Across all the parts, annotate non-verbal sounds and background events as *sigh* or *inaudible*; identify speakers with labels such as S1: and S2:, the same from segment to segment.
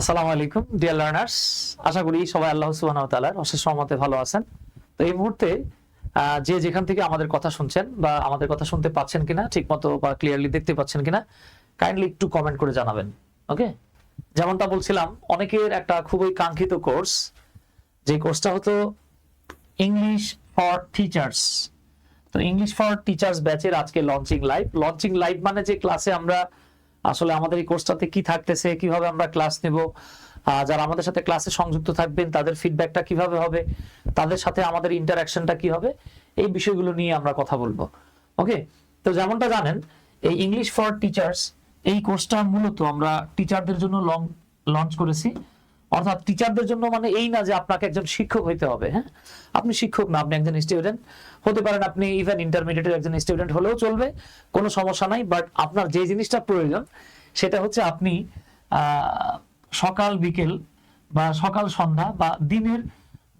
S1: আসসালামু আলাইকুম dear learners আশা করি সবাই আল্লাহ সুবহানাহু ওয়া তাআলার অশেষ রহমতে ভালো আছেন। তো এই মুহূর্তে যে যেখান থেকে আমাদের কথা শুনছেন বা আমাদের কথা শুনতে পাচ্ছেন কিনা, ঠিকমতো বা ক্লিয়ারলি দেখতে পাচ্ছেন কিনা কাইন্ডলি একটু কমেন্ট করে জানাবেন ওকে যেমনটা বলছিলাম, অনেকের একটা খুবই কাঙ্ক্ষিত কোর্স যে কোর্সটা হতো ইংলিশ ফর টিচার্স তো ইংলিশ ফর টিচার্স ব্যাচের আজকে লঞ্চিং লাইভ লঞ্চিং লাইভ মানে যে ক্লাসে আমরা আসলে আমাদের এই কোর্সটাতে কি থাকতেছে, কীভাবে আমরা ক্লাস নেব? যারা আমাদের সাথে ক্লাসে সংযুক্ত থাকবেন, তাদের ফিডব্যাকটা কীভাবে হবে? তাদের সাথে আমাদের ইন্টারাকশনটা কি হবে? এই বিষয়গুলো নিয়ে আমরা কথা বলব। ওকে তো যেমনটা জানেন, এই ইংলিশ ফর টিচার্স এই কোর্সটা মূলত আমরা টিচারদের জন্য লং লঞ্চ করেছি। অর্থাৎ টিচারদের জন্য মানে এই না যে আপনাকে একজন শিক্ষক হইতে হবে হ্যাঁ? আপনি শিক্ষক না, আপনি একজন স্টুডেন্ট হতে পারেন আপনি ইভেন ইন্টারমিডিয়েটের একজন স্টুডেন্ট হলেও চলবে, কোনো সমস্যা নাই বাট আপনার যে জিনিসটা প্রয়োজন, সেটা হচ্ছে আপনি সকাল, বিকেল বা সকাল, সন্ধ্যা বা দিনের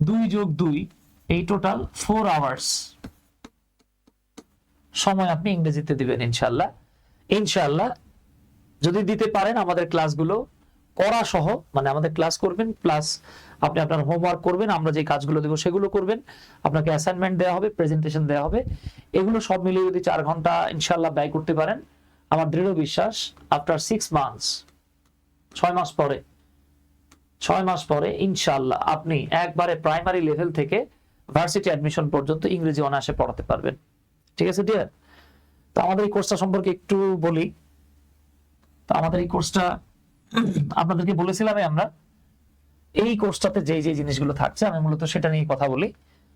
S1: দুই যোগ দুই, এই টোটাল ফোর আওয়ার্স সময় আপনি ইংরেজিতে দিবেন ইনশাল্লাহ ইনশাল্লাহ যদি দিতে পারেন আমাদের ক্লাসগুলো করা সহ মানে আমাদের ক্লাস করবেন প্লাস আপনি আপনার হোমওয়ার্ক করবেন, আমরা যে কাজগুলো দেবো সেগুলো করবেন। আপনাকে অ্যাসাইনমেন্ট দেওয়া হবে প্রেজেন্টেশন দেওয়া হবে। এগুলো সব মিলিয়ে যদি চার ঘণ্টা ইনশাল্লাহ ব্যয় করতে পারেন, আমার দৃঢ় বিশ্বাস আফটার সিক্স মান্থস ছয় মাস পরে, ছয় মাস পরে ইনশাল্লাহ আপনি একবারে প্রাইমারি লেভেল থেকে ভার্সিটি অ্যাডমিশন পর্যন্ত ইংরেজি অনায়াসে পড়াতে পারবেন। ঠিক আছে ডিয়ার তো আমাদের এই কোর্সটা সম্পর্কে একটু বলি। তো আমাদের এই কোর্সটা *coughs* আপনাদেরকে বলেছিলামই আমরা, এই কোর্সটাতে যে যে জিনিসগুলো থাকছে, আমি মূলত সেটা নিয়ে কথা বলি।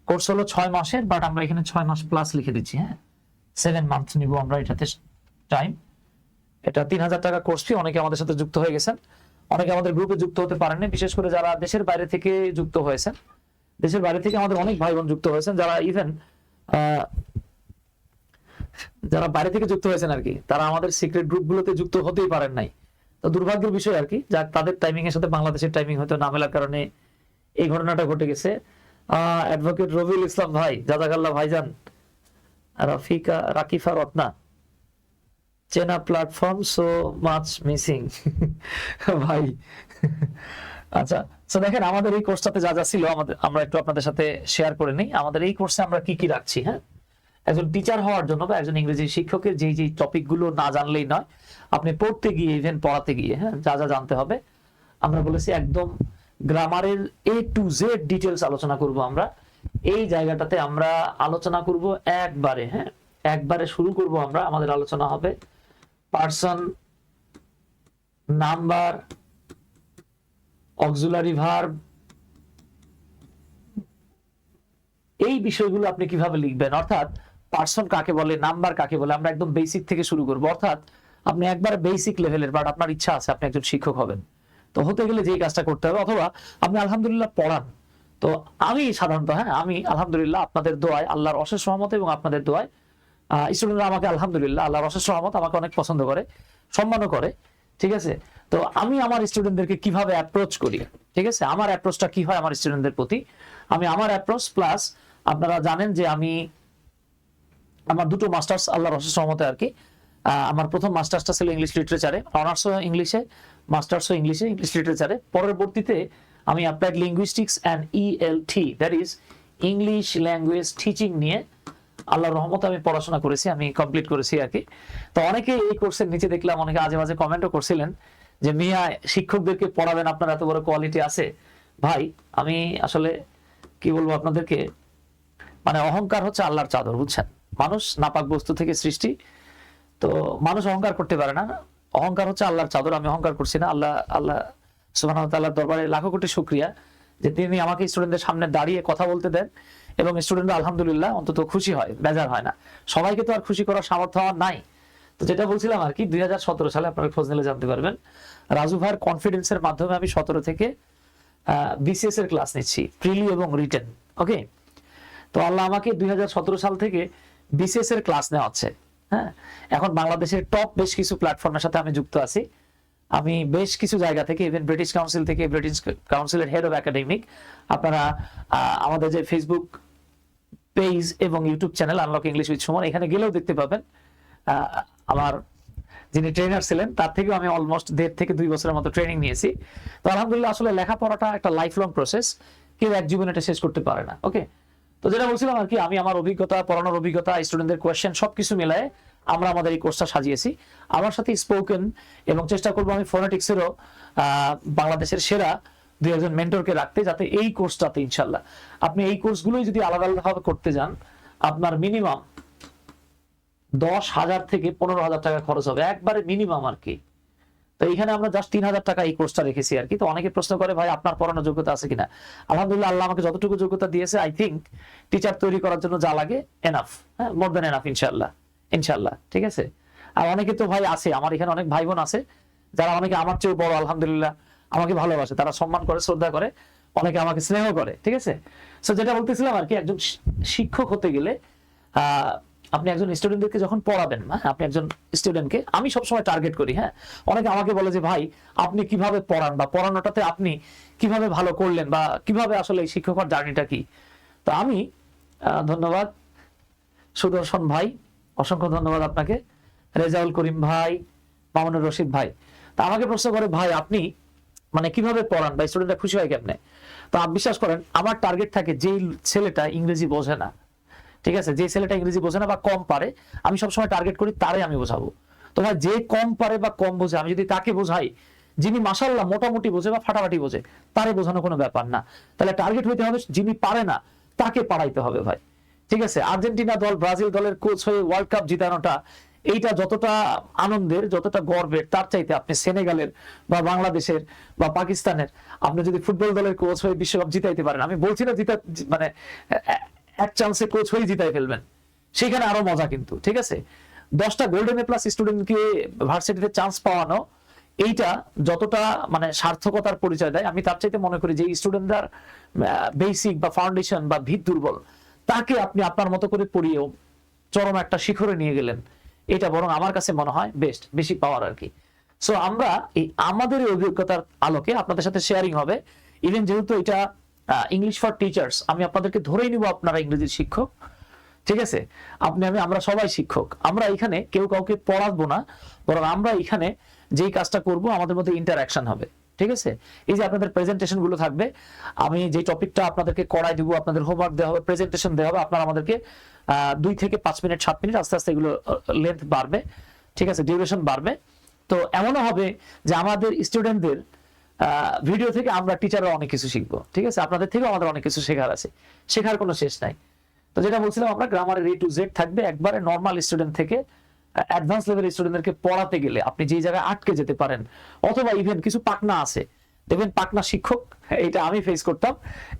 S1: কোর্স হলো ছয় মাসের বাট আমরা এখানে ছয় মাস প্লাস লিখে দিচ্ছি হ্যাঁ? সেভেন মান্থ নিব আমরা এটাতে টাইম এটা তিন হাজার টাকা কোর্স ফি অনেকে আমাদের সাথে যুক্ত হয়ে গেছেন। অনেকে আমাদের গ্রুপে যুক্ত হতে পারেননি, বিশেষ করে যারা দেশের বাইরে থেকে যুক্ত হয়েছেন। দেশের বাইরে থেকে আমাদের অনেক ভাই বোন যুক্ত হয়েছেন, যারা ইভেন যারা বাইরে থেকে যুক্ত হয়েছেন আর কি, তারা আমাদের সিক্রেট গ্রুপগুলোতে যুক্ত হতেই পারেন নাই। তো দুর্ভাগ্যের বিষয় আর কি। যাক, তাদের টাইমিং এর সাথে বাংলাদেশের টাইমিং হয়তো না মেলার কারণে এই ঘটনাটা ঘটে গেছে। অ্যাডভোকেট রবিউল ইসলাম ভাই, জাজাকাল্লা ভাইজান, রাফিকা, রাকিফা, রত্না, চেনা প্ল্যাটফর্ম সো মাচ মিসিং ভাই আচ্ছা তো দেখেন, আমাদের এই কোর্সটাতে যা যা ছিল, আমাদের, আমরা একটু আপনাদের সাথে শেয়ার করে নিই। আমাদের এই কোর্সে আমরা কি কি রাখছি হ্যাঁ? একজন টিচার হওয়ার জন্য বা একজন ইংরেজি শিক্ষকের যে যে টপিকগুলো না জানলেই নয়, আপনি পড়তে গিয়ে ইভেন পড়াতে গিয়ে হ্যাঁ যা যা জানতে হবে। আমরা বলেছি একদম গ্রামারের এ টু জেড ডিটেলস আলোচনা করব আমরা। এই জায়গাটাতে আমরা আলোচনা করব একবারে হ্যাঁ একবারে শুরু করব আমরা। আমাদের আলোচনা হবে পার্সন নাম্বার অক্সুলারি ভার্ব এই বিষয়গুলো আপনি কীভাবে লিখবেন? অর্থাৎ পার্সন কাকে বলে নাম্বার কাকে বলে, আমরা একদম বেসিক থেকে শুরু করব। অর্থাৎ আপনি একবার বেসিক লেভেলের বাট আপনার ইচ্ছা আছে, আপনি একজন শিক্ষক হবেন। তো হতে গেলে যেই কাজটা করতে হবে, অথবা আপনি আলহামদুলিল্লাহ পড়ান। তো আমি সাধারণত হ্যাঁ আমি আলহামদুলিল্লাহ আপনাদের দোয়ায়, আল্লাহর অশেষ সহমত এবং আপনাদের দোয়ায় স্টুডেন্টরা আমাকে আলহামদুলিল্লাহ, আল্লাহর অশেষ সহমত আমাকে অনেক পছন্দ করে, সম্মানও করে, ঠিক আছে? তো আমি আমার স্টুডেন্টদেরকে কীভাবে অ্যাপ্রোচ করি, ঠিক আছে? আমার অ্যাপ্রোচটা কি হয় আমার স্টুডেন্টদের প্রতি? আমি আমার অ্যাপ্রোচ প্লাস আপনারা জানেন যে আমি আমার দুটো মাস্টার্স আল্লাহর অশেষ সহমতে আর কি। আমার প্রথম মাস্টার্সটা ছিল ইংলিশ লিটারেচারে অনার্সও ইংলিশে মাস্টার্সও ইংলিশে ইংলিশ লিটারেচারে পরবর্তীতে আমি applied linguistics and ELT that is English language teaching নিয়ে আল্লাহর রহমতে আমি পড়াশোনা করেছি, আমি কমপ্লিট করেছি আর কি। তো অনেকে এই কোর্সের নিচে দেখলাম, অনেকে আজে বাজে কমেন্টও করছিলেন যে, মিয়া, শিক্ষকদেরকে পড়াবেন, আপনার এত বড় কোয়ালিটি আছে। ভাই, আমি আসলে কি বলব আপনাদেরকে? মানে অহংকার হচ্ছে আল্লাহর চাদর, বুঝছেন? মানুষ নাপাক বস্তু থেকে সৃষ্টি। তো মানুষ অহংকার করতে পারে না। অহংকার হচ্ছে আল্লাহর চাদর, আমি অহংকার করছি না। আল্লাহ আল্লাহ সুবাহ দরবারে লাখো কোটি শুক্রিয়া যে তিনি আমাকে স্টুডেন্টদের সামনে দাঁড়িয়ে কথা বলতে দেন এবং স্টুডেন্টরা আলহামদুলিল্লাহ অন্তত খুশি হয়, বেজার হয় না। সবাইকে তো আর খুশি করার সামর্থ্য আমার নাই। তো যেটা বলছিলাম আর কি, দুই হাজার সতেরো সালে আপনারা খোঁজ নিলে জানতে পারবেন। রাজু ভাইয়ের কনফিডেন্সের মাধ্যমে আমি সতেরো থেকে বিসিএস এর ক্লাস নিচ্ছি প্রিলি এবং রিটেন ওকে তো আল্লাহ আমাকে দুই হাজার সতেরো সাল থেকে বিসিএস এর ক্লাস নেওয়া হচ্ছে। হ্যাঁ? এখন বাংলাদেশের টপ বেশ কিছু প্ল্যাটফর্মের সাথে আমি যুক্ত আছি। আমি বেশ কিছু জায়গা থেকে ইভেন ব্রিটিশ কাউন্সিল থেকে ব্রিটিশ কাউন্সিলের হেড অফ একাডেমিক আপনারা আমাদের যে ফেসবুক পেজ এবং YouTube channel unlock English with Suman এখানে গেলেও দেখতে পাবেন। আমার যিনি ট্রেনার ছিলেন, তার থেকেও আমি অলমোস্ট দেড় থেকে দুই বছরের মতো ট্রেনিং নিয়েছি। তো আলহামদুলিল্লাহ, আসলে লেখাপড়াটা একটা লাইফ লং প্রসেস কেউ এক জীবনে এটা শেষ করতে পারে না ওকে তো যেটা বলছিলাম আর কি, আমি আমার অভিজ্ঞতা, পড়ানোর অভিজ্ঞতা স্টুডেন্টদের কোয়েশ্চেন সবকিছু মিলায়ে আমরা আমাদের এই কোর্সটা সাজিয়েছি। আমার সাথে স্পোকেন এবং চেষ্টা করব আমি ফোনেটিক্সেরও বাংলাদেশের সেরা দুই একজন মেন্টরকে রাখতে যাতে এই কোর্সটাতে ইনশাল্লাহ। আপনি এই কোর্সগুলোই যদি আলাদা আলাদাভাবে করতে যান, আপনার মিনিমাম দশ হাজার থেকে পনেরো হাজার টাকা খরচ হবে। একবারে মিনিমাম আর কি। তো এখানে আমরা জাস্ট তিন হাজার টাকা এই কোর্সটা রেখেছি আর কি। তো অনেকে প্রশ্ন করে ভাই আপনার পড়ানোর যোগ্যতা আছে কিনা? আলহামদুলিল্লাহ আল্লাহ আমাকে যতটুকু যোগ্যতা দিয়েছে আই থিঙ্ক টিচার তৈরি করার জন্য যা লাগে এনাফ হ্যাঁ মোর দেন এনাফ ইনশাল্লাহ ইনশাল্লাহ ঠিক আছে? আর অনেকে তো ভাই আছে আমার এখানে অনেক ভাই বোন আছে যারা অনেকে আমার চেয়েও বড় আলহামদুলিল্লাহ আমাকে ভালোবাসে তারা সম্মান করে শ্রদ্ধা করে অনেকে আমাকে স্নেহ করে ঠিক আছে? সো যেটা বলতেছিলাম আর কি একজন শিক্ষক হতে গেলে আহ, আপনি একজন স্টুডেন্টদেরকে যখন পড়াবেন হ্যাঁ আপনি একজন স্টুডেন্টকে আমি সবসময় টার্গেট করি হ্যাঁ। অনেকে আমাকে বলে যে, ভাই, আপনি কীভাবে পড়ান বা পড়ানোটাতে আপনি কীভাবে ভালো করলেন বা কীভাবে আসলে এই শিক্ষকর জার্নিটা কি? তো আমি ধন্যবাদ। সুদর্শন ভাই, অসংখ্য ধন্যবাদ আপনাকে। রেজাউল করিম ভাই, মামুনুর রশিদ ভাই। তা আমাকে প্রশ্ন করে, ভাই, আপনি মানে কীভাবে পড়ান বা স্টুডেন্টরা খুশি হয় কেমনে? তো বিশ্বাস করেন, আমার টার্গেট থাকে যেই ছেলেটা ইংরেজি বোঝে না। ঠিক আছে? যে ছেলেটা ইংরেজি বোঝে না বা কম পারে, আমি সবসময় টার্গেট করি তারে আমি বোঝাবো। তোমার যে কম পারে বা কম বোঝে, আমি যদি তাকে বোঝাই, যিনি মাসাল্লাহ মোটামুটি বোঝে বা ফাটাফাটি বোঝে, তারে বোঝানো কোনো ব্যাপার না। তাহলে টার্গেট হইতে হবে যিনি পারে না, তাকে পারাইতে হবে ভাই। ঠিক আছে? আর্জেন্টিনা দল, ব্রাজিল দলের কোচ হয়ে ওয়ার্ল্ড কাপ জিতানোটা, এইটা যতটা আনন্দের, যতটা গর্বের, তার চাইতে আপনি সেনেগালের বা বাংলাদেশের বা পাকিস্তানের, আপনি যদি ফুটবল দলের কোচ হয়ে বিশ্বকাপ জিতাইতে পারেন, আমি বলছি না জিতা মানে এক চান্সে কোচ হয়ে জিতাই ফেলবেন। সেখানে আরও মজা কিন্তু, ঠিক আছে? দশটা গোল্ডেন এ প্লাস স্টুডেন্টকে ভার্সিটিতে চান্স পাওয়ানো, এইটা যতটা মানে সার্থকতার পরিচয় দেয়। আমি তার চাইতে মনে করি যে স্টুডেন্টদের বেসিক বা ফাউন্ডেশন বা ভিত দুর্বল, তাকে আপনি আপনার মতো করে পড়িয়েও চরম একটা শিখরে নিয়ে গেলেন। এটা বরং আমার কাছে মনে হয় বেস্ট বেশি পাওয়ার আর কি। সো আমরা এই আমাদের অভিজ্ঞতার আলোকে আপনাদের সাথে শেয়ারিং হবে। ইভেন যেহেতু এটা ইংলিশ ফর টিচার্স আমি আপনাদেরকে ধরেই নিব আপনারা ইংরেজির শিক্ষক। ঠিক আছে? আপনি, আমি, আমরা সবাই শিক্ষক। আমরা এখানে কেউ কাউকে পড়াবো না, বরং আমরা এখানে যেই কাজটা করব, আমাদের মধ্যে ইন্টারাকশন হবে। ঠিক আছে? এই যে আপনাদের প্রেজেন্টেশনগুলো থাকবে, আমি যে টপিকটা আপনাদেরকে করাই দিব, আপনাদের হোমওয়ার্ক দেওয়া হবে প্রেজেন্টেশন দেওয়া হবে, আপনারা আমাদেরকে দুই থেকে পাঁচ মিনিট, সাত মিনিট, আস্তে আস্তে এগুলো লেন্থ বাড়বে। ঠিক আছে? ডিউরেশন বাড়বে। তো এমনও হবে যে আমাদের স্টুডেন্টদের ভিডিও থেকে আমরা টিচাররা অনেক কিছু শিখব, ঠিক আছে? আপনাদের থেকেও আমাদের অনেক কিছু শেখার আছে। শেখার কোনো শেষ নাই। তো যেটা বলছিলাম আমরা গ্রামারের এ টু জেড থাকবে একবারে নর্মাল স্টুডেন্ট থেকে অ্যাডভান্স লেভেল স্টুডেন্টদেরকে পড়াতে গেলে আপনি যেই জায়গায় আটকে যেতে পারেন, অথবা ইভেন কিছু পাকনা আছে। দেখবেন পাকনা শিক্ষক, এটা আমি ফেস করতাম,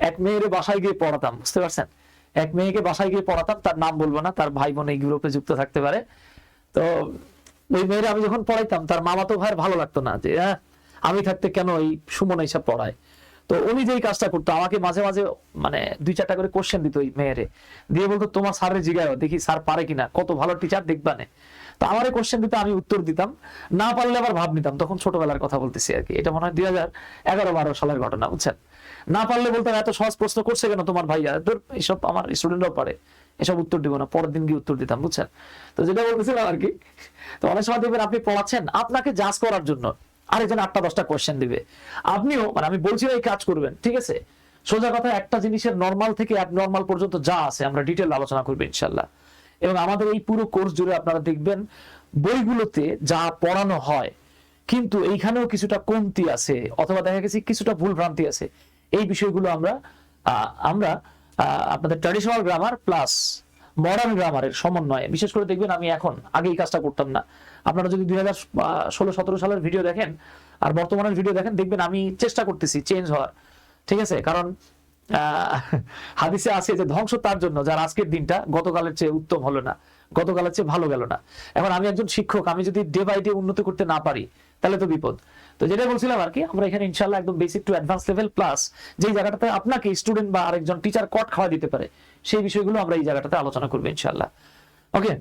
S1: এক মেয়ের বাসায় গিয়ে পড়াতাম, বুঝতে পারছেন? এক মেয়েকে বাসায় গিয়ে পড়াতাম, তার নাম বলব না, তার ভাই বোন এই গ্রুপে যুক্ত থাকতে পারে। তো ওই মেয়েরা আমি যখন পড়াইতাম, তার মামা তো ভাইয়ের ভালো লাগতো না যে হ্যাঁ আমি থাকতে কেন এই সুমন এইসব পড়ায়? তো উনি যেই কাজটা করতো, আমাকে মাঝে মাঝে মানে দুই চারটা করে কোশ্চেন দিত ওই মেয়েরে। দিয়ে বলতো, তোমার স্যারের জিগায় দেখি স্যার পারে কিনা, কত ভালো টিচার দেখবানে তো আমার এই কোশ্চেন দিতে আমি উত্তর দিতাম, না পারলে আবার ভাব নিতাম। তখন ছোটবেলার কথা বলতেছি আর কি। এটা মনে হয় দুই হাজার এগারো বারো সালের ঘটনা, বুঝছেন? না পারলে বলতাম, এত সহজ প্রশ্ন করছে কেন তোমার ভাইয়া? তোর এইসব আমার স্টুডেন্টরাও পারে। এসব উত্তর দিব না, পরের দিন গিয়ে উত্তর দিতাম, বুঝছেন? তো যেটা বলতেছিলাম আর কি, তো অনেক সময় দেখবেন আপনি পড়াচ্ছেন, আপনাকে জাজ করার জন্য। আরেকজন আটটা দশটা কোয়েশ্চেন দিবে। আপনিও মানে আমি বলছি এই কাজ করবেন, ঠিক আছে? সোজা কথা, একটা জিনিসের নর্মাল থেকে নর্মাল পর্যন্ত যা আছে আমরা ডিটেল আলোচনা করব ইনশাল্লাহ। এবং আমাদের এই পুরো কোর্স জুড়ে আপনারা দেখবেন, বইগুলোতে যা পড়ানো হয়, কিন্তু এইখানেও কিছুটা কমতি আছে, অথবা দেখা গেছে কিছুটা ভুল ভ্রান্তি আছে। এই বিষয়গুলো আমরা আমরা আপনাদের ট্র্যাডিশনাল গ্রামার প্লাস মডার্ন গ্রামারের সমন্বয়ে। বিশেষ করে দেখবেন আমি এখন আগে এই কাজটা করতাম না। আপনারা যদি দুই হাজার ষোলো, সতেরো সালের ভিডিও দেখেন আর বর্তমানের ভিডিও দেখেন, দেখবেন আমি চেষ্টা করতেছি চেঞ্জ হওয়ার। ঠিক আছে? কারণ হাদিসে আছে যে ধ্বংস তার জন্য, যার আজকের দিনটা গতকালের চেয়ে উত্তম হলো না, গতকালের চেয়ে ভালো গেল না। এখন আমি একজন শিক্ষক, আমি যদি ডে বাই ডে উন্নতি করতে না পারি, তাহলে তো বিপদ। তো যেটা বলছিলাম আর কি, আমরা এখানে ইনশাল্লাহ একদম basic to advance level plus যেই জায়গাটাতে আপনাকে স্টুডেন্ট বা আরেকজন টিচার কট খাওয়া দিতে পারে, সেই বিষয়গুলো আমরা এই জায়গাটাতে আলোচনা করব ইনশাল্লাহ ওকে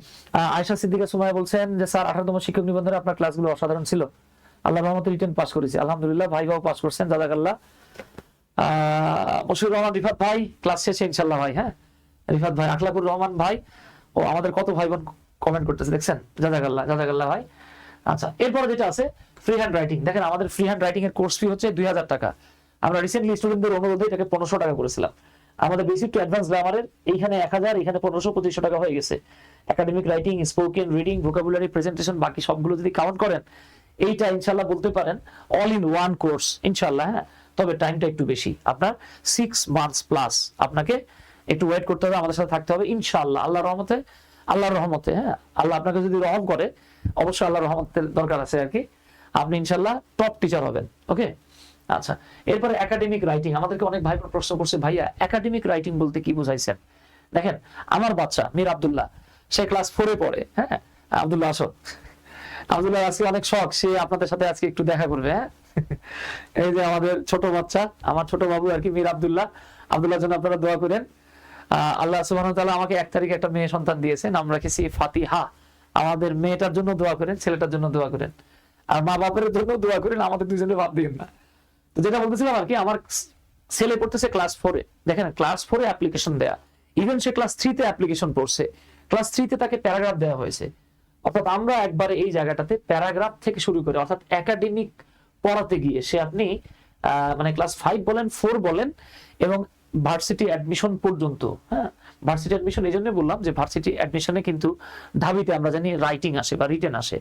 S1: আয়সা সিদ্দিকা সুমায়া বলছেন যে, স্যার, আঠারোতম শিক্ষক নিবন্ধনে আপনার ক্লাসগুলো অসাধারণ ছিল। আল্লাহ রহমতে রিটার্ন পাস করেছি। আলহামদুলিল্লাহ, ভাই ভাও পাস করছেন, জাজাকাল্লাহ। আহ মশিউর রহমান, রিফাত ভাই ক্লাস শেষে ইনশাল্লাহ ভাই হ্যাঁ? রিফাত ভাই, আখলাকুর রহমান ভাই। ও, আমাদের কত ভাই বোন কমেন্ট করতেছে, দেখছেন? জাজাকাল্লাহ জাজাকাল্লাহ ভাই। আচ্ছা এরপরে যেটা আছে ফ্রি হ্যান্ড রাইটিং দেখেন, আমাদের ফ্রি হ্যান্ড রাইটিং এর কোর্স ফি হচ্ছে দুই হাজার টাকা। আমরা রিসেন্টলি স্টুডেন্টদের অনুরোধে এটাকে পনেরোশো টাকা করেছিলাম। আমাদের বেসিক টু অ্যাডভান্স গ্রামারের এইখানে এক হাজার, এখানে পনেরোশো, পঁচিশশো টাকা হয়ে গেছে। Academic writing spoken reading vocabulary presentation বাকি সবগুলো যদি কাউন্ট করেন, এইটা ইনশাল্লাহ বলতে পারেন অল ইন ওয়ান কোর্স ইনশাল্লাহ হ্যাঁ? তবে টাইমটা একটু বেশি। আপনার সিক্স মান্থস প্লাস আপনাকে একটু ওয়েট করতে হবে, আমাদের সাথে থাকতে হবে, ইনশাল্লাহ। আল্লাহ রহমতে, আল্লাহর রহমতে হ্যাঁ? আল্লাহ আপনাকে যদি রহম করে অবশ্যই আল্লাহ রহমতের দরকার আছে আর কি। আপনি ইনশাল্লাহ টপ টিচার হবেন ওকে আচ্ছা এরপরে একাডেমিক রাইটিং আমাদেরকে অনেক ভাই প্রশ্ন করছে, ভাইয়া একাডেমিক রাইটিং বলতে কি বুঝাইছেন? দেখেন, আমার বাচ্চা, মীর আব্দুল্লাহ, সে ক্লাস ফোরে পড়ে হ্যাঁ? আব্দুল্লাহ, আসো। আব্দুল্লাহ, আজকে অনেক শখ, সে আপনাদের সাথে আজকে একটু দেখা করবে হ্যাঁ? এই যে আমাদের ছোট বাচ্চা, আমার ছোট বাবু আর কি, মীর আবদুল্লাহ। আব্দুল্লাহ জন্য আপনারা দোয়া করেন। আল্লাহ সুবাহ আমাকে এক তারিখে একটা মেয়ে সন্তান দিয়েছেন নাম রেখেছি ফাতিহা। আমাদের মেয়েটার জন্য দোয়া করেন, ছেলেটার জন্য দোয়া করেন। আর মা বাপের জন্য দোয়া করেন, আমাদের দুজনে বাদ দিন না। তো যেটা বলতেছিলাম আর কি, আমার ছেলে পড়তেছে ক্লাস ফোরে দেখেন ক্লাস ফোরে অ্যাপ্লিকেশন দেয়া। ইভেন সে ক্লাস থ্রিতে অ্যাপ্লিকেশন পড়ছে। ক্লাস থ্রিতে তাকে প্যারাগ্রাফ দেওয়া হয়েছে। অর্থাৎ আমরা একবারে এই জায়গাটাতে প্যারাগ্রাফ থেকে শুরু করে, অর্থাৎ একাডেমিক পড়াতে গিয়ে সে আপনি মানে ক্লাস ফাইভ বলেন ফোর বলেন, এবং ভার্সিটি অ্যাডমিশন পর্যন্ত হ্যাঁ ভার্সিটি অ্যাডমিশন এই জন্য বললাম যে ভার্সিটি অ্যাডমিশনে কিন্তু ঢাবিতে আমরা জানি রাইটিং আসে বা রিটেন আসে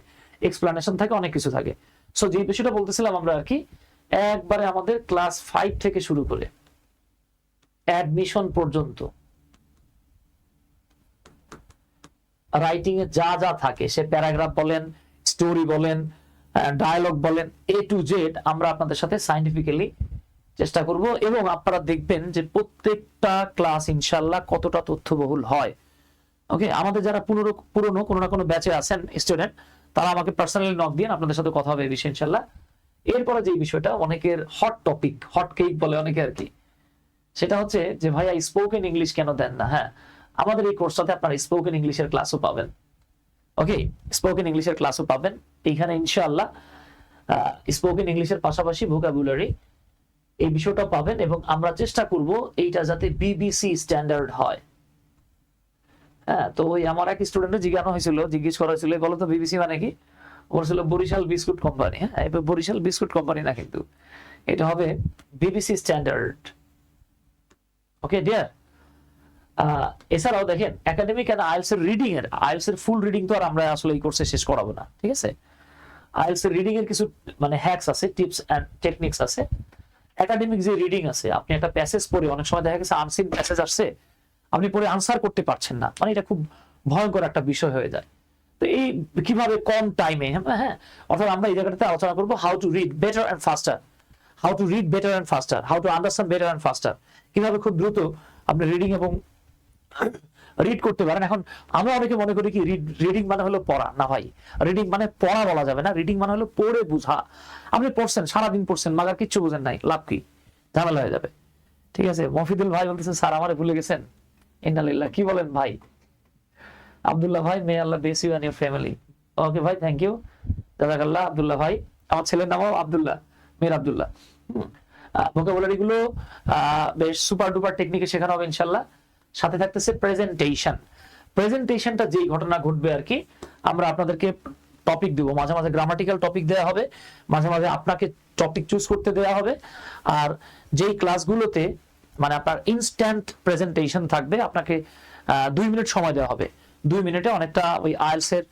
S1: এক্সপ্লানেশন থাকে, অনেক কিছু থাকে। সো যে বিষয়টা বলতেছিলাম আমরা আর কি, একবারে আমাদের ক্লাস ফাইভ থেকে শুরু করে অ্যাডমিশন পর্যন্ত রাইটিং এ যা যা থাকে, সে প্যারাগ্রাফ বলেন স্টোরি বলেন ডায়ালগ বলেন এ টু জেড আমরা আপনাদের সাথে সাইন্টিফিক্যালি চেষ্টা করব এবং আপনারা দেখবেন যে প্রত্যেকটা ক্লাস ইনশাল্লাহ কতটা তথ্যবহুল হয়। ওকে আমাদের যারা পুরনো পুরনো, কোনো না কোনো ব্যাচে আছেন স্টুডেন্ট তারা আমাকে পার্সোনালি নক দিয়ে আপনাদের সাথে কথা হবে এই বিষয়ে ইনশাল্লাহ এরপরে যে বিষয়টা, অনেকের হট টপিক হট কেক বলে অনেকে আর কি। সেটা হচ্ছে যে, ভাইয়া স্পোকেন ইংলিশ কেন দেন না? হ্যাঁ আমাদের এই কোর্সটাতে আপনারা স্পোকেন ইংলিশের ক্লাসও পাবেন। ওকে স্পোকেন ইংলিশের ক্লাসও পাবেন। এইখানে ইনশাআল্লাহ স্পোকেন ইংলিশের পাশাপাশি ভোকাবুলারি এই বিষয়টা পাবেন এবং আমরা চেষ্টা করব এইটা যাতে বিবিসি স্ট্যান্ডার্ড হয়। হ্যাঁ তো ওই আমার এক স্টুডেন্টে জিজ্ঞাসা হয়েছিল, জিজ্ঞেস করা হয়েছিল বলো তো বিবিসি মানে কি? ওর ছিল বরিশাল বিস্কুট কোম্পানি। হ্যাঁ বরিশাল বিস্কুট কোম্পানি না কিন্তু। এটা হবে বিবিসি স্ট্যান্ডার্ড ওকে ডিয়ার এছাড়াও দেখেন একাডেমিক অ্যান্ড আইএলস এর রিডিং এর আইএলস এর ফুল রিডিং তো আর আমরা আসলে এই কোর্সে শেষ করাবো না, ঠিক আছে? আইএলস এর রিডিং এর কিছু মানে হ্যাকস আছে টিপস এন্ড টেকনিক্স আছে। একাডেমিক যে রিডিং আছে, আপনি একটা প্যাসেজ পড়ে, অনেক সময় দেখা গেছে আনসিন প্যাসেজ আসছে, আপনি পড়ে আনসার করতে পারছেন না। মানে এটা খুব ভয়ঙ্কর একটা বিষয় হয়ে যায়। তো এই কীভাবে কম টাইমে হ্যাঁ অর্থাৎ আমরা এই জায়গাটাতে আলোচনা করব how to read better and faster how to read better and faster how to understand better and faster কীভাবে খুব দ্রুত আপনি রিডিং এবং রিড করতে পারেন। এখন আমরা অনেকে মনে করি কি রিডিং মানে হলো পড়া। না ভাই রিডিং মানে পড়া বলা যাবে না রিডিং মানে হলো পড়ে বুঝা। আপনি পড়ছেন সারাদিন পড়ছেন মাগার কিচ্ছু বুঝেন নাই লাভ কি? ঝামেলা হয়ে যাবে। ঠিক আছে মফিদুল ভাই বলতেছেন স্যার আমারে ভুলে গেছেন? ইন্নালিল্লাহ কি বলেন ভাই? আব্দুল্লাহ ভাই may Allah bless you your family okay ভাই থ্যাংক ইউ জাজাকাল্লাহ আব্দুল্লাহ ভাই। আমার ছেলের নামও আব্দুল্লাহ মীর আব্দুল্লাহ। ভোকাবুলারি গুলো আহ, বেশ সুপার ডুপার টেকনিকে শেখানো হবে ইনশাল্লাহ। সাথে থাকতেছে প্রেজেন্টেশন প্রেজেন্টেশনটা যেই ঘটনা ঘটবে আর কি, আমরা আপনাদেরকে টপিক দিব। মাঝে মাঝে গ্রামাটিক্যাল টপিক দেওয়া হবে, মাঝে মাঝে আপনাকে টপিক চুজ করতে দেওয়া হবে। আর যেই ক্লাসগুলোতে মানে আপনার ইনস্ট্যান্ট প্রেজেন্টেশন থাকবে, আপনাকে দুই মিনিট সময় দেওয়া হবে। দুই মিনিটে অনেকটা ওই আইএলস এর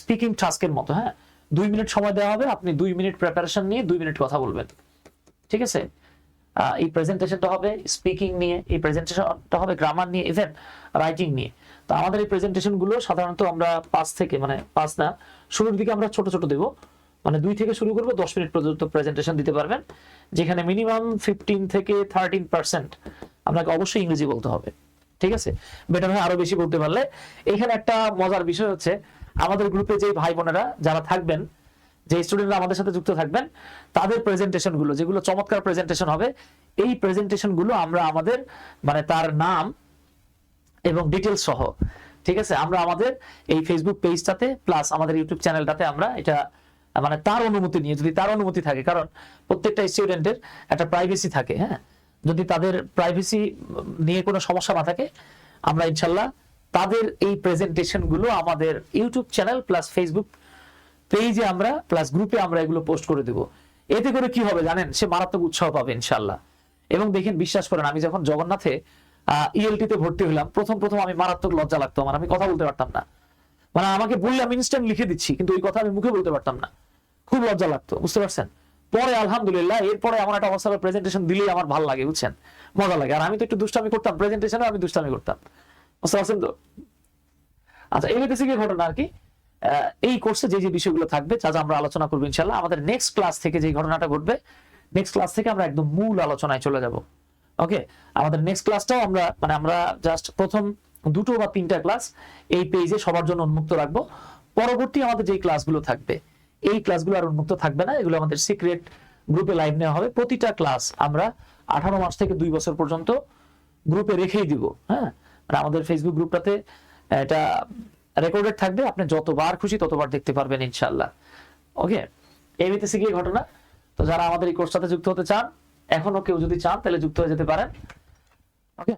S1: স্পিকিং টাস্কের মতো হ্যাঁ? দুই মিনিট সময় দেওয়া হবে, আপনি দুই মিনিট প্রিপারেশন নিয়ে দুই মিনিট কথা বলবেন। ঠিক আছে? এই প্রেজেন্টেশনটা হবে স্পিকিং নিয়ে, এই প্রেজেন্টেশনটা হবে গ্রামার নিয়ে ইভেন রাইটিং নিয়ে। তো আমাদের এই প্রেজেন্টেশনগুলো সাধারণত আমরা পাঁচ থেকে মানে পাঁচ না, শুরুর দিকে আমরা ছোট ছোট দেবো। মানে দুই থেকে শুরু করব, দশ মিনিট পর্যন্ত প্রেজেন্টেশন দিতে পারবেন, যেখানে মিনিমাম ফিফটিন থেকে থার্টিন পার্সেন্ট আপনাকে অবশ্যই ইংরেজি বলতে হবে। ঠিক আছে? বেটার হয় আরও বেশি বলতে পারলে। এখানে একটা মজার বিষয় হচ্ছে, আমাদের গ্রুপে যে ভাই বোনেরা, যারা থাকবেন যে স্টুডেন্টরা আমাদের সাথে যুক্ত থাকবেন, তাদের প্রেজেন্টেশনগুলো, যেগুলো চমৎকার প্রেজেন্টেশন হবে, এই প্রেজেন্টেশনগুলো আমরা আমাদের মানে তার নাম এবং ডিটেলস সহ, ঠিক আছে? আমরা আমাদের এই ফেসবুক পেজটাতে প্লাস আমাদের ইউটিউব চ্যানেলটাতে আমরা এটা মানে তার অনুমতি নিয়ে, যদি তার অনুমতি থাকে, কারণ প্রত্যেকটা স্টুডেন্টের একটা প্রাইভেসি থাকে হ্যাঁ? যদি তাদের প্রাইভেসি নিয়ে কোনো সমস্যা না থাকে, আমরা ইনশাল্লাহ তাদের এই প্রেজেন্টেশনগুলো আমাদের ইউটিউব চ্যানেল প্লাস ফেসবুক পেজে আমরা প্লাস গ্রুপে আমরা এগুলো পোস্ট করে দেব। এতে করে কি হবে জানেন? সে মারাত্মক উৎসাহ পাবে, ইনশাল্লাহ। এবং দেখেন, বিশ্বাস করেন, আমি যখন জগন্নাথে ইএলটি তে ভর্তি হলাম, প্রথম প্রথম আমি মারাত্মক লজ্জা লাগতো আমার। আমি কথা বলতে পারতাম না। মানে আমাকে বললে আমি ইনস্ট্যান্ট লিখে দিচ্ছি, কিন্তু ওই কথা আমি মুখে বলতে পারতাম না। খুব লজ্জা লাগতো, বুঝতে পারছেন? পরে আলহামদুলিল্লাহ, এরপরে আমার একটা অবস্থা প্রেজেন্টেশন দিলেই আমার ভালো লাগে, বুঝছেন? মজা লাগে। আর আমি তো একটু দুষ্টামি করতাম প্রেজেন্টেশনে আমি দুষ্টামি করতাম। বুঝতে পারছেন তো? আচ্ছা এই হইতেছে কি ঘটনা আর কি? এই কোর্সে যে যে বিষয়গুলো থাকবে, যা যা আমরা আলোচনা করব ইনশাল্লাহ, আমাদের নেক্সট ক্লাস থেকে যে ঘটনাটা ঘটবে নেক্সট ক্লাস থেকে আমরা একদম মূল আলোচনায় চলে যাব। ওকে আমাদের নেক্সট ক্লাসটাও আমরা মানে আমরা জাস্ট প্রথম দুটো বা তিনটা ক্লাস এই পেজে সবার জন্য উন্মুক্ত রাখব। পরবর্তী আমাদের যে ক্লাসগুলো থাকবে, এই ক্লাসগুলো আর উন্মুক্ত থাকবে না, এগুলো আমাদের সিক্রেট গ্রুপে লাইভ নেওয়া হবে। প্রতিটা ক্লাস আমরা আঠারো মাস থেকে দুই বছর পর্যন্ত গ্রুপে রেখেই দিব। হ্যাঁ? মানে আমাদের ফেসবুক গ্রুপটাতে এটা রেকর্ডেড থাকবে, আপনি যতবার খুশি ততবার দেখতে পারবেন ইনশাল্লাহ ওকে এই হইতেছে কি ঘটনা। তো যারা আমাদের এই কোর্সটাতে যুক্ত হতে চান এখনও কেউ যদি চান, তাহলে যুক্ত হয়ে যেতে পারেন। ওকে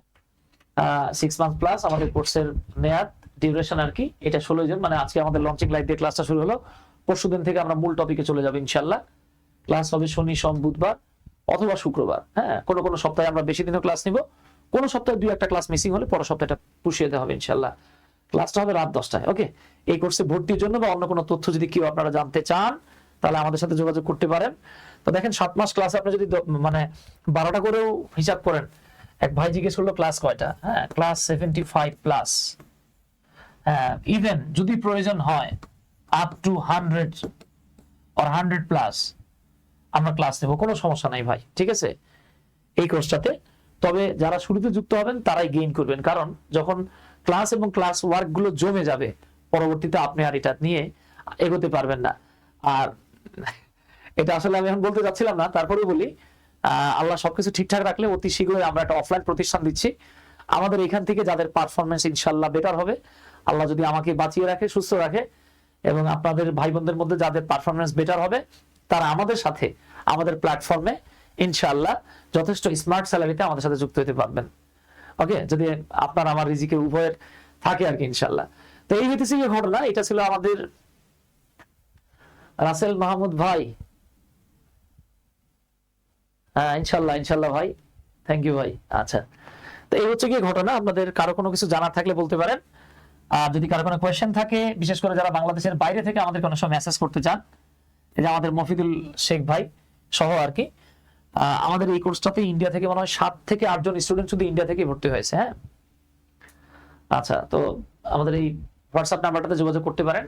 S1: সিক্স মান্থ প্লাস আমাদের কোর্সের মেয়াদ ডিউরেশন আর কি, এটা ষোলো জন মানে আজকে আমাদের লঞ্চিং লাইভ দিয়ে ক্লাসটা শুরু হলো। পরশু দিন থেকে আমরা মূল টপিকে চলে যাব ইনশাল্লাহ ক্লাস হবে শনি, সোম, বুধবার অথবা শুক্রবার। হ্যাঁ কোনো কোনো সপ্তাহে আমরা বেশি দিনও ক্লাস নিব। কোনো সপ্তাহে দুই একটা ক্লাস মিসিং হলে পরের সপ্তাহটা পুষিয়ে দেওয়া হবে ইনশাল্লাহ ক্লাসটা হবে রাত দশটায় ওকে এই কোর্সে ভর্তির জন্য বা অন্য কোনো তথ্য যদি কেউ আপনারা জানতে চান, তাহলে আমাদের সাথে যোগাযোগ করতে পারেন। তো দেখেন, সাত মাস ক্লাসে আপনি যদি মানে বারোটা করেও হিসাব করেন, এক ভাই জিজ্ঞেস করল ক্লাস কয়টা? হ্যাঁ ক্লাস সেভেন্টি ফাইভ প্লাস হ্যাঁ ইভেন যদি প্রয়োজন হয় up to hundred or hundred plus আমরা ক্লাস নেব, কোনো সমস্যা নাই ভাই, ঠিক আছে? এই কোর্সটাতে তবে যারা শুরুতে যুক্ত হবেন, তারাই গেইন করবেন। কারণ যখন ক্লাস এবং ক্লাস ওয়ার্কগুলো জমে যাবে। পরবর্তীতে আপনি আর এটা নিয়ে এগোতে পারবেন না। আর এটা আসলে আমি এখন বলতে যাচ্ছিলাম না তারপরে বলি আল্লাহ সবকিছু ঠিকঠাক রাখলে অতি শীঘ্রই আমরা একটা অফলাইন প্রতিষ্ঠান দিচ্ছি। আমাদের এখান থেকে যাদের পারফরমেন্স ইনশাল্লাহ বেটার হবে, আল্লাহ যদি আমাকে বাঁচিয়ে রাখে, সুস্থ রাখে, এবং আপনাদের ভাই বোনদের মধ্যে যাদের পারফরমেন্স বেটার হবে, তারা আমাদের সাথে, আমাদের প্ল্যাটফর্মে ইনশাল্লাহ যথেষ্ট স্মার্ট স্যালারিতে আমাদের সাথে যুক্ত হতে পারবেন। ওকে যদি আপনার আমার রিজিকের উভয়ের থাকে আর কি ইনশাল্লাহ তো এই হইতেছে যে ঘটনা, এটা ছিল আমাদের রাসেল মাহমুদ ভাই। হ্যাঁ ইনশাল্লাহ ইনশাল্লাহ ভাই। থ্যাংক ইউ ভাই। আচ্ছা তো এই হচ্ছে কি ঘটনা, আপনাদের কারও কোনো কিছু জানার থাকলে বলতে পারেন। আর যদি কারও কোনো কোয়েশ্চেন থাকে, বিশেষ করে যারা বাংলাদেশের বাইরে থেকে আমাদের কোনো সময় মেসেজ করতে চান, এই যে আমাদের মফিদুল শেখ ভাই সহ আর কি আমাদের এই কোর্সটাতে ইন্ডিয়া থেকে মনে হয় সাত থেকে আটজন স্টুডেন্ট শুধু ইন্ডিয়া থেকে ভর্তি হয়েছে হ্যাঁ? আচ্ছা তো আমাদের এই হোয়াটসঅ্যাপ নাম্বারটাতে যোগাযোগ করতে পারেন।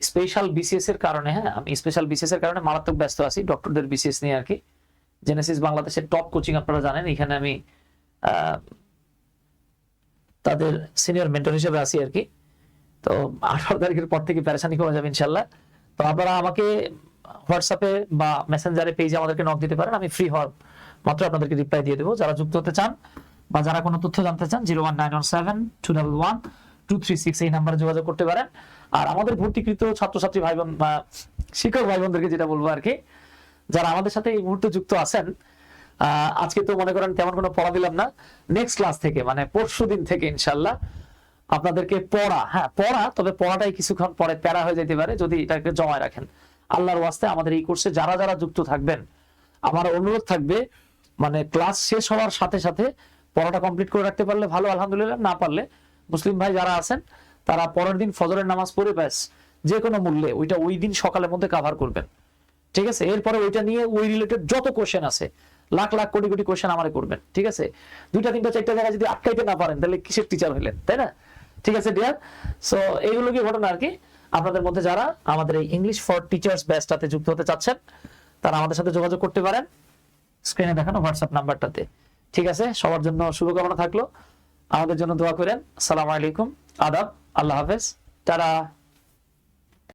S1: স্পেশাল বিসিএস এর কারণে হ্যাঁ আমি স্পেশাল বিসিএস এর কারণে মারাত্মক ব্যস্ত আছি ডক্টরদের বিসিএস নিয়ে আর কি। জেনেসিস বাংলাদেশের টপ কোচিং আপনারা জানেন, এখানে আমি তাদের সিনিয়র মেন্টর হিসেবে আছি আর কি। তো আঠারো তারিখের পর থেকে প্যারেশানি কমে যাবে ইনশাল্লাহ। তো আপনারা আমাকে হোয়াটসঅ্যাপে বা মেসেঞ্জারে পেজে আমাদেরকে নক দিতে পারেন, আমি ফ্রি হওয়ার মাত্র আপনাদেরকে রিপ্লাই দিয়ে দেবো। যারা যুক্ত হতে চান বা যারা কোনো তথ্য জানতে চান zero one nine one seven two double one two three six এই নাম্বারে যোগাযোগ করতে পারেন। আর আমাদের ভর্তিকৃত ছাত্রছাত্রী ভাই বোন বা শিক্ষক ভাই বোনদেরকে যেটা বলব আর কি, যারা আমাদের সাথে এই মুহূর্তে যুক্ত আছেন আজকে তো মনে করেন তেমন কোনো পড়া দিলাম না নেক্সট ক্লাস থেকে মানে পরশু দিন থেকে ইনশাল্লাহ আপনাদেরকে পড়া হ্যাঁ পড়া, তবে পড়াটাই কিছুক্ষণ পরে প্যারা হয়ে যেতে পারে, যদি এটাকে জমায় রাখেন। আল্লাহর ওয়াস্তে আমাদের এই কোর্সে যারা যারা যুক্ত থাকবেন, আমার অনুরোধ থাকবে মানে ক্লাস শেষ হওয়ার সাথে সাথে পড়াটা কমপ্লিট করে রাখতে পারলে ভালো, আলহামদুলিল্লাহ। না পারলে মুসলিম ভাই যারা আছেন, তারা পরের দিন ফজরের নামাজ পড়ে ব্যাস, যে কোনো মূল্যে ওইটা ওই দিন সকালের মধ্যে কাভার করবেন। ঠিক আছে? এরপরে ওইটা নিয়ে ওই রিলেটেড যত কোশ্চেন আছে, লাখ লাখ, কোটি কোটি কোশ্চেন আমারে করবেন। ঠিক আছে? দুইটা, তিনটা, চারটা জায়গায় যদি আটকাইতে না পারেন, তাহলে কিসের টিচার হইলেন? তাই না? ঠিক আছে ডিয়ার সো এইগুলো কি ঘটনা আর কি? আপনাদের মধ্যে যারা আমাদের এই ইংলিশ ফর টিচার্স ব্যাচটাতে যুক্ত হতে চাচ্ছেন, তারা আমাদের সাথে যোগাযোগ করতে পারেন স্ক্রিনে দেখানো হোয়াটসঅ্যাপ নাম্বারটাতে ঠিক আছে? সবার জন্য শুভকামনা থাকল। আমাদের জন্য দোয়া করেন। সালাম আলাইকুম। আদাব। আল্লাহ হাফেজ। তারা